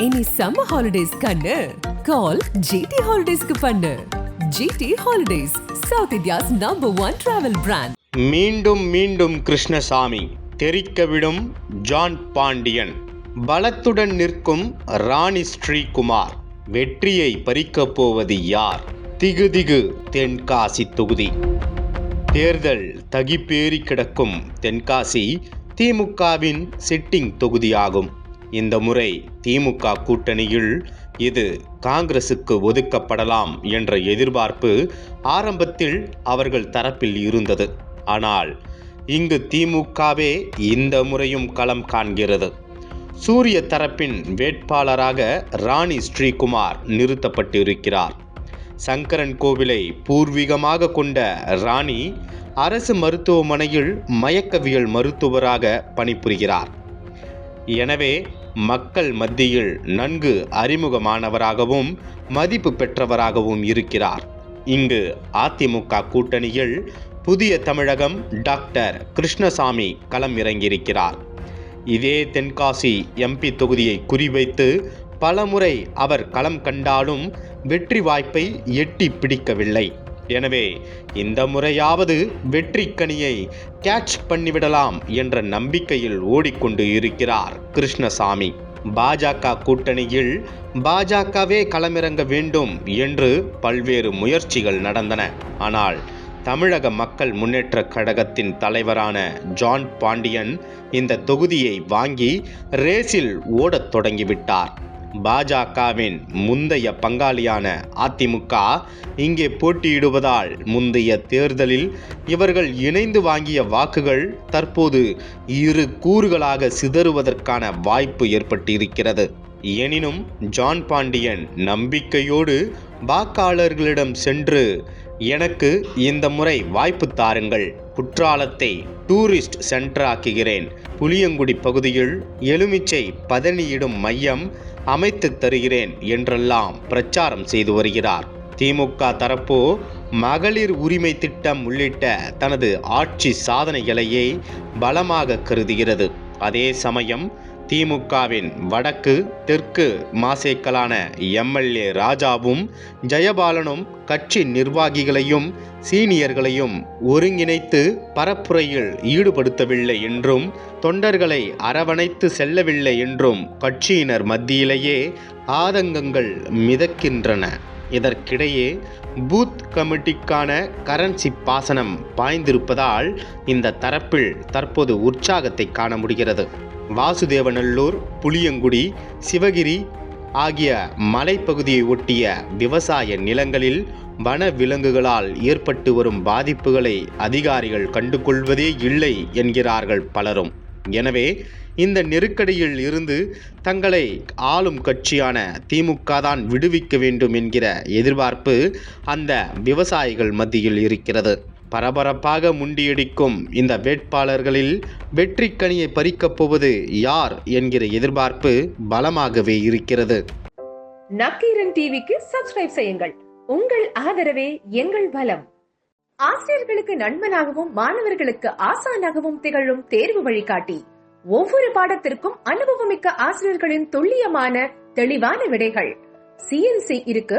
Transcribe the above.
இனி summer holidays கண்ணு. Call GT ஹாலிடேஸ்க்கு பண்ணு. GT holidays south India's number one travel brand மீண்டும் மீண்டும் கிருஷ்ணசாமி தெரிக்கவிடும் ஜான் பாண்டியன். பலத்துடன் நிற்கும் ராணி ஸ்ரீகுமார் வெற்றியை பறிக்கப் போவது யார்? திகுதிகு தென்காசி தொகுதி. தேர்தல் தகிப்பேறி கிடக்கும் தென்காசி திமுகவின் சிட்டிங் தொகுதியாகும். இந்த முறை திமுக கூட்டணியில் இது காங்கிரசுக்கு ஒதுக்கப்படலாம் என்ற எதிர்பார்ப்பு ஆரம்பத்தில் அவர்கள் தரப்பில் இருந்தது. ஆனால் இங்கு திமுகவே இந்த முறையும் களம் காண்கிறது. சூரிய தரப்பின் வேட்பாளராக ராணி ஸ்ரீகுமார் நிறுத்தப்பட்டிருக்கிறார். சங்கரன் கோவிலை பூர்வீகமாக கொண்ட ராணி அரசு மருத்துவமனையில் மயக்கவியல் மருத்துவராக பணிபுரிகிறார். எனவே மக்கள் மத்தியில் நன்கு அறிமுகமானவராகவும் மதிப்பு பெற்றவராகவும் இருக்கிறார். இங்கு அதிமுக கூட்டணியில் புதிய தமிழகம் டாக்டர் கிருஷ்ணசாமி களம் இறங்கியிருக்கிறார் இதே தென்காசி எம்பி தொகுதியை குறிவைத்து பலமுறை அவர் களம் கண்டாலும் வெற்றி வாய்ப்பை எட்டி பிடிக்கவில்லை. எனவே இந்த முறையாவது வெற்றி கனியை கேட்ச் பண்ணிவிடலாம் என்ற நம்பிக்கையில் ஓடிக்கொண்டு இருக்கிறார் கிருஷ்ணசாமி. பாஜக கூட்டணியில் பாஜகவே களமிறங்க வேண்டும் என்று பல்வேறு முயற்சிகள் நடந்தன. ஆனால் தமிழக மக்கள் முன்னேற்ற கழகத்தின் தலைவரான ஜான் பாண்டியன் இந்த தொகுதியை வாங்கி ரேஸில் ஓடத் தொடங்கிவிட்டார். பாஜகவின் முந்தைய பங்காளியான அதிமுக இங்கே போட்டியிடுவதால் முந்தைய தேர்தலில் இவர்கள் இணைந்து வாங்கிய வாக்குகள் தற்போது இரு கூறுகளாக சிதறுவதற்கான வாய்ப்பு ஏற்பட்டிருக்கிறது. எனினும் ஜான் பாண்டியன் நம்பிக்கையோடு வாக்காளர்களிடம் சென்று எனக்கு இந்த முறை வாய்ப்பு தாருங்கள். குற்றாலத்தை டூரிஸ்ட் சென்டராக்குகிறேன். புளியங்குடி பகுதியில் எலுமிச்சை பதனியிடும் மையம் அமைத்து தருகிறேன் என்றெல்லாம் பிரச்சாரம் செய்து வருகிறார். திமுக தரப்போ மகளிர் உரிமை திட்டம் உள்ளிட்ட தனது ஆட்சி சாதனைகளையே பலமாக கருதுகிறது. அதே சமயம் திமுகவின் வடக்கு தெற்கு மாசேக்களான எம்எல்ஏ ராஜாவும் ஜெயபாலனும் கட்சி நிர்வாகிகளையும் சீனியர்களையும் ஒருங்கிணைத்து பரப்புரையில் ஈடுபடுத்தவில்லை என்றும் தொண்டர்களை அரவணைத்து செல்லவில்லை என்றும் கட்சியினர் மத்தியிலேயே ஆதங்கங்கள் மிதக்கின்றன. இதற்கிடையே பூத் கமிட்டிக்கான கரன்சி பாசனம் பாய்ந்திருப்பதால் இந்த தரப்பில் தற்போது உற்சாகத்தை காண முடிகிறது. வாசுதேவநல்லூர் புளியங்குடி சிவகிரி ஆகிய மலைப்பகுதியை ஒட்டிய விவசாய நிலங்களில் வன விலங்குகளால் ஏற்பட்டு வரும் பாதிப்புகளை அதிகாரிகள் கண்டுகொள்வதே இல்லை என்கிறார்கள் பலரும். எனவே இந்த நெருக்கடியில் இருந்து தங்களை ஆளும் கட்சியான திமுக தான் விடுவிக்க வேண்டும் என்கிற எதிர்பார்ப்பு அந்த விவசாயிகள் மத்தியில் இருக்கிறது. பரபரப்பாக முண்டியடிக்கும் இந்த வேட்பாளர்களில் வெற்றி கனியை பறிக்கப் போவது யார் என்கிற எதிர்பார்ப்பு பலமாகவே இருக்கிறது. நக்கீரன் டிவிக்கு சப்ஸ்கிரைப் செய்யுங்கள். உங்கள் ஆதரவே எங்கள் பலம் ஆசிரியர்களுக்கு நண்பனாகவும் மாணவர்களுக்கு ஆசானாகவும் திகழும் தேர்வு வழிகாட்டி. ஒவ்வொரு பாடத்திற்கும் அனுபவமிக்க ஆசிரியர்களின் துல்லியமான தெளிவான விடைகள். சிஎன்சி இருக்கு